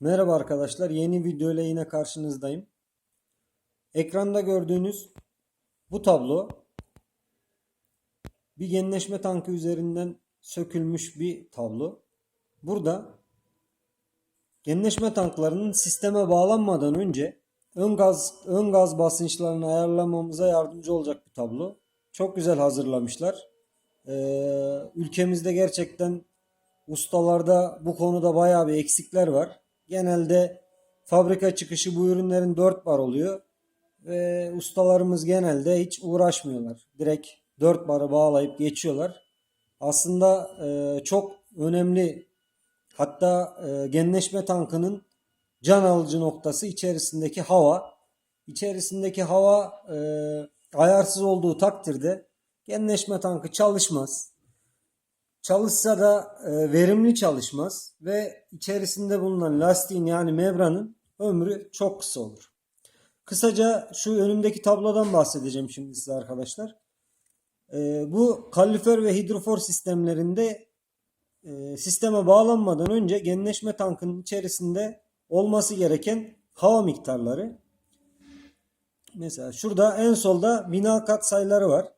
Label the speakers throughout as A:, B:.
A: Merhaba arkadaşlar, yeni video ile yine karşınızdayım. Ekranda gördüğünüz bu tablo bir genleşme tankı üzerinden sökülmüş bir tablo. Burada genleşme tanklarının sisteme bağlanmadan önce ön gaz ön gaz basınçlarını ayarlamamıza yardımcı olacak bir tablo. Çok güzel hazırlamışlar. Ee, ülkemizde gerçekten ustalarda bu konuda bayağı bir eksikler var. Genelde fabrika çıkışı bu ürünlerin 4 bar oluyor. Ve ustalarımız genelde hiç uğraşmıyorlar. Direkt 4 barı bağlayıp geçiyorlar. Aslında e, çok önemli hatta e, genleşme tankının can alıcı noktası içerisindeki hava. İçerisindeki hava e, ayarsız olduğu takdirde genleşme tankı çalışmaz. Çalışsa da e, verimli çalışmaz ve içerisinde bulunan lastiğin yani membranın ömrü çok kısa olur. Kısaca şu önümdeki tablodan bahsedeceğim şimdi size arkadaşlar. E, bu kalorifer ve hidrofor sistemlerinde e, sisteme bağlanmadan önce genleşme tankının içerisinde olması gereken hava miktarları. Mesela şurada en solda bina kat sayıları var.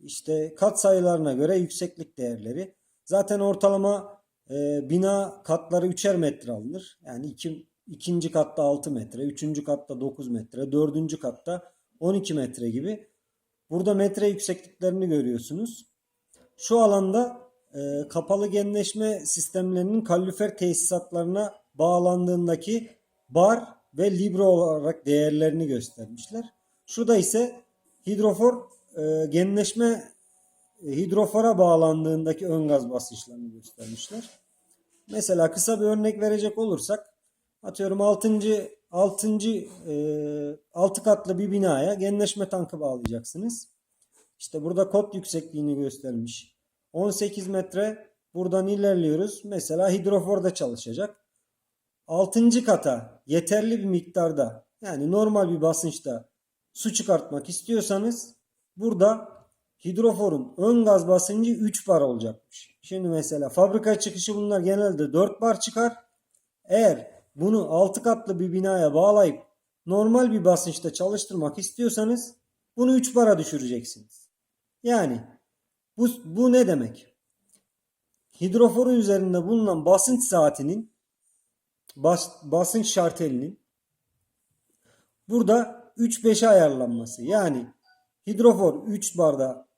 A: İşte kat sayılarına göre yükseklik değerleri. Zaten ortalama e, bina katları 3'er metre alınır. Yani iki, ikinci katta 6 metre, üçüncü katta 9 metre, dördüncü katta 12 metre gibi. Burada metre yüksekliklerini görüyorsunuz. Şu alanda e, kapalı genleşme sistemlerinin kalorifer tesisatlarına bağlandığındaki bar ve libra olarak değerlerini göstermişler. Şurada ise hidrofor e, genleşme hidrofora bağlandığındaki ön gaz basınçlarını göstermişler. Mesela kısa bir örnek verecek olursak atıyorum 6. 6. E, 6 katlı bir binaya genleşme tankı bağlayacaksınız. İşte burada kod yüksekliğini göstermiş. 18 metre buradan ilerliyoruz. Mesela hidroforda çalışacak. 6. kata yeterli bir miktarda yani normal bir basınçta su çıkartmak istiyorsanız burada hidroforun ön gaz basıncı 3 bar olacakmış. Şimdi mesela fabrika çıkışı bunlar genelde 4 bar çıkar. Eğer bunu 6 katlı bir binaya bağlayıp normal bir basınçta çalıştırmak istiyorsanız bunu 3 bara düşüreceksiniz. Yani bu, bu ne demek? Hidroforun üzerinde bulunan basınç saatinin bas, basınç şartelinin burada 3-5'e ayarlanması. Yani hidrofor 3 barda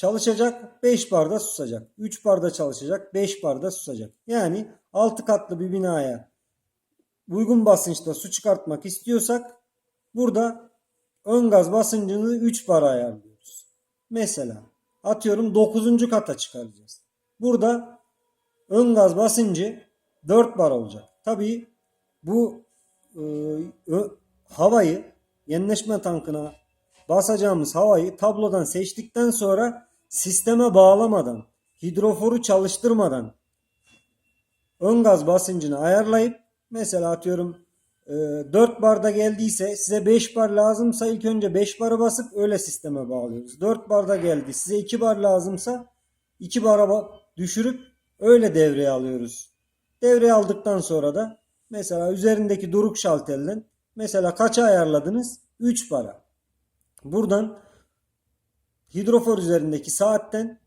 A: çalışacak, 5 barda susacak. 3 barda çalışacak, 5 barda susacak. Yani 6 katlı bir binaya uygun basınçta su çıkartmak istiyorsak burada ön gaz basıncını 3 bara ayarlıyoruz. Mesela atıyorum 9. kata çıkaracağız. Burada ön gaz basıncı 4 bar olacak. Tabii bu e, ö, havayı yenleşme tankına basacağımız havayı tablodan seçtikten sonra sisteme bağlamadan, hidroforu çalıştırmadan ön gaz basıncını ayarlayıp mesela atıyorum e, 4 barda geldiyse size 5 bar lazımsa ilk önce 5 barı basıp öyle sisteme bağlıyoruz. 4 barda geldi size 2 bar lazımsa 2 bara düşürüp öyle devreye alıyoruz. Devreye aldıktan sonra da mesela üzerindeki duruk şalterden mesela kaça ayarladınız? 3 bara. Buradan hidrofor üzerindeki saatten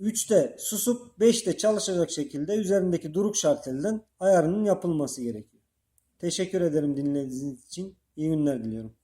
A: 3'te susup 5'te çalışacak şekilde üzerindeki duruk şalterden ayarının yapılması gerekiyor. Teşekkür ederim dinlediğiniz için. İyi günler diliyorum.